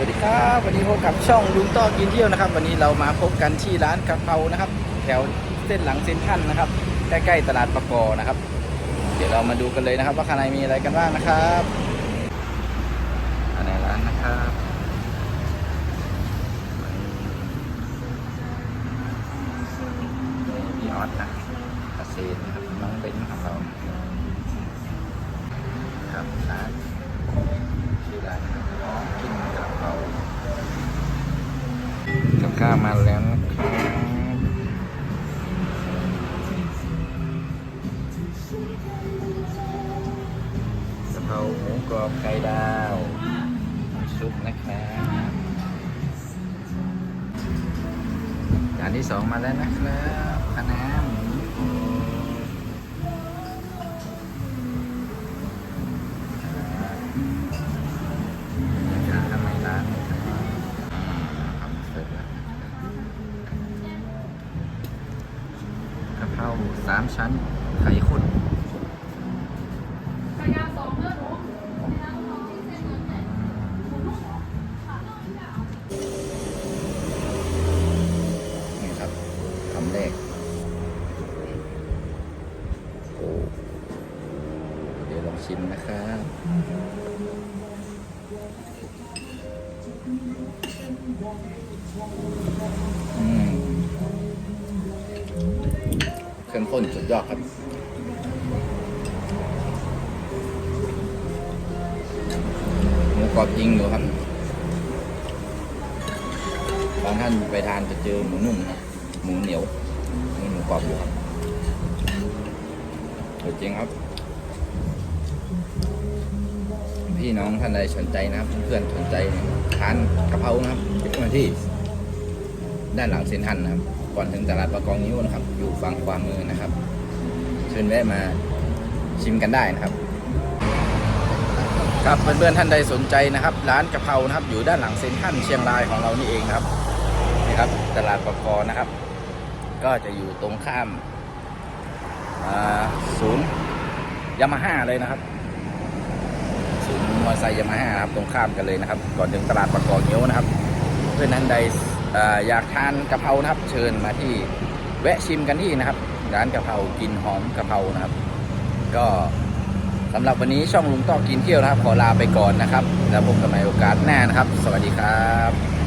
วัสดีครับวันนี้พบกับช่องลุงต้อกินเที่ยวนะครับ วันนี้เรามาพบกันที่ร้านกะเพรานะครับ แถวเส้นหลังเซ็นทรัลนะครับใกล้ๆตลาดปะกอนะครับ เดี๋ยวเรามาดูกันเลยนะครับ ว่าข้างในมีอะไรกันบ้างนะครับภายในร้านนะครับนี่พี่ออสนะเกษตรนะครับน้องเบนของเราครับร้านชื่อร้านอ๋อกินกะเพรา กล้ามาแล้วนะครับกะเพราหมูกรอบไข่ดาวซุปนะครับจานที่สองมาแล้วนะครับ กะเพราสามชั้นไข่ข้นนี่ครับคำแรกโอ้เดี๋ยวลองชิมนะครับอืม ข้มข้นสุดยอดครับหมูกรอบจริงอยู่ครับบางท่านไปทานจะเจอหมูนุ่มนะหมูเหนียวนี่หมูกรอบอยู่ครับเดี๋ยวจริงครับ พี่น้องท่านใดสนใจนะครับ เพื่อนสนใจทานกะเพรานะครับมาที่ด้านหลังเซนทรัลนะครับ ก่อนถึงตลาดประกองนิ้วนะครับ อยู่ฝั่งขวามือนะครับ เชิญแวะมาชิมกันได้นะครับ ครับเพื่อนๆท่านใดสนใจนะครับ ร้านกะเพรานะครับ อยู่ด้านหลังเซ็นทรัลเชียงรายของเรานี่เองครับนี่ครับตลาดปะกรนะครับ ก็จะอยู่ตรงข้ามศูนย์ยามาฮ่าเลยนะครับศูนย์มอเตอร์ไซค์ยามาฮ่าครับตรงข้ามกันเลยนะครับ ก่อนถึงตลาดปกรเงี้ยวนะครับ เพื่อนท่านใด อยากทานกะเพรานะครับเชิญมาที่แวะชิมกันที่นะครับ ร้านกะเพรากินหอมกะเพรานะครับ ก็สำหรับวันนี้ช่องลุงต้อกินเที่ยวนะครับ ขอลาไปก่อนนะครับ แล้วพบกันใหม่โอกาสหน้านะครับ สวัสดีครับ